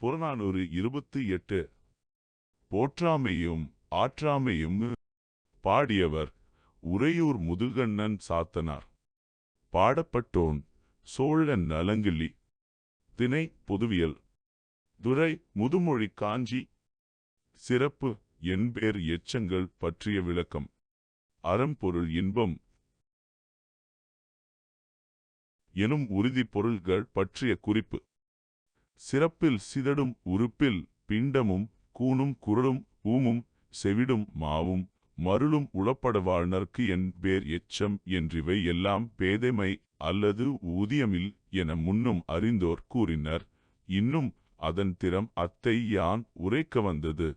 புறநானூறு இருபத்தி எட்டு. போற்றாமையும் ஆற்றாமையும் பாடியவர் உறையூர் முதுகண்ணன் சாத்தனார். பாடப்பட்டோன் சோழன் நலங்கிள்ளி திணை பொதுவியல். துரை முதுமொழி காஞ்சி. சிறப்பு என்பேர் எச்சங்கள் பற்றிய விளக்கம். அறம்பொருள் இன்பம். எனும் உறுதி பொருள்கள் பற்றிய குறிப்பு. சிறப்பில் சிதடும் உறுப்பில் பிண்டமும் கூனும் குரலும் ஊமும் செவிடும் மாவும் மருளும் உளப்பட வாழ்நர்க்கு என்பேர் எச்சம் என்றிவை எல்லாம் பேதைமை அல்லது ஊதியமில் என முன்னும் அறிந்தோர் கூறினர். இன்னும் அதன் திறம் அத்தை யான் உரைக்க வந்தது?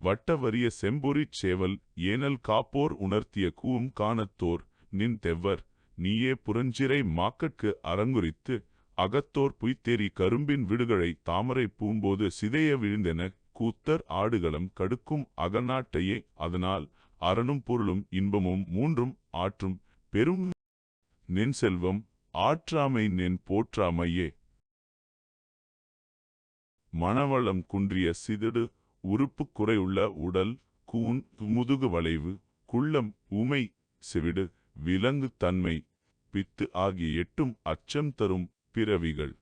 வட்டவரிய செம்பொறிச் சேவல் ஏனல் காப்போர் உணர்த்திய கூவும் காணத்தோர் நின் தெவ்வர் நீயே புரஞ்சிரை மாக்கட்கு அரங்குரித்து அகத்தோர் புய்த்தேரி கரும்பின் விடுகளை தாமரை பூம்போது சிதைய விழுந்தென கூத்தர் ஆடுகளம் கடுக்கும் அகநாட்டையே. அதனால் அரணும் பொருளும் இன்பமும் மூன்றும் ஆற்றும் பெரும் நின் செல்வம் ஆற்றாமை நின் போற்றாமையே. மணவளம் குன்றிய சிதடு உறுப்பு குறையுள்ள உடல் கூன் முதுகு வளைவு குள்ளம் உமை செவிடு விலங்கு தன்மை பித்து ஆகிய எட்டும் அச்சம் தரும் பிறவிகள்.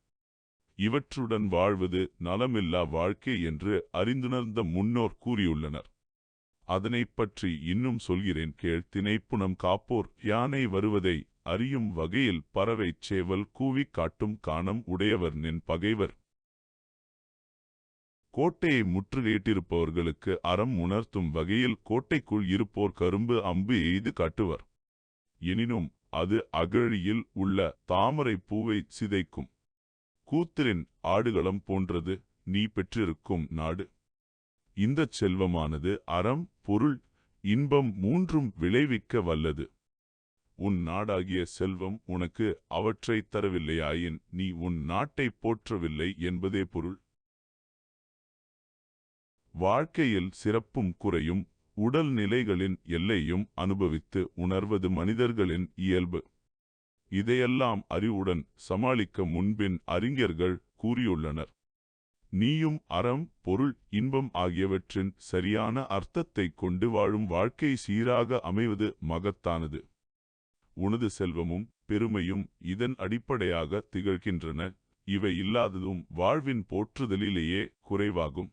இவற்றுடன் வாழ்வது நலமில்லா வாழ்க்கை என்று அறிந்துணர்ந்த முன்னோர் கூறியுள்ளனர். அதனைப் பற்றி இன்னும் சொல்கிறேன் கேள். திணைப்புணம் காப்போர் யானை வருவதை அறியும் வகையில் பறவைச் சேவல் கூவிக் காட்டும் காணம் உடையவர் நின் பகைவர். கோட்டையை முற்றுகையிட்டிருப்பவர்களுக்கு அறம் உணர்த்தும் வகையில் கோட்டைக்குள் இருப்போர் கரும்பு அம்பு எய்து காட்டுவர். எனினும் அது அகழியில் உள்ள தாமரை பூவை சிதைக்கும். கூத்திரின் ஆடுகளம் போன்றது நீ பெற்றிருக்கும் நாடு. இந்தச் செல்வமானது அறம் பொருள் இன்பம் மூன்றும் விளைவிக்க வல்லது. உன் நாடாகிய செல்வம் உனக்கு அவற்றைத் தரவில்லையாயின் நீ உன் நாட்டைப் போற்றவில்லை என்பதே பொருள். வாழ்க்கையில் சிறப்பும் குறையும் உடல் நிலைகளின் எல்லையும் அனுபவித்து உணர்வது மனிதர்களின் இயல்பு. இதையெல்லாம் அறிவுடன் சமாளிக்க முன்பின் அறிஞர்கள் கூறியுள்ளனர். நீயும் அறம் பொருள் இன்பம் ஆகியவற்றின் சரியான அர்த்தத்தைக் கொண்டு வாழும் வாழ்க்கை சீராக அமைவது மகத்தானது. உனது செல்வமும் பெருமையும் இதன் அடிப்படையாக திகழ்கின்றன. இவை இல்லாததும் வாழ்வின் போற்றுதலிலேயே குறைவாகும்.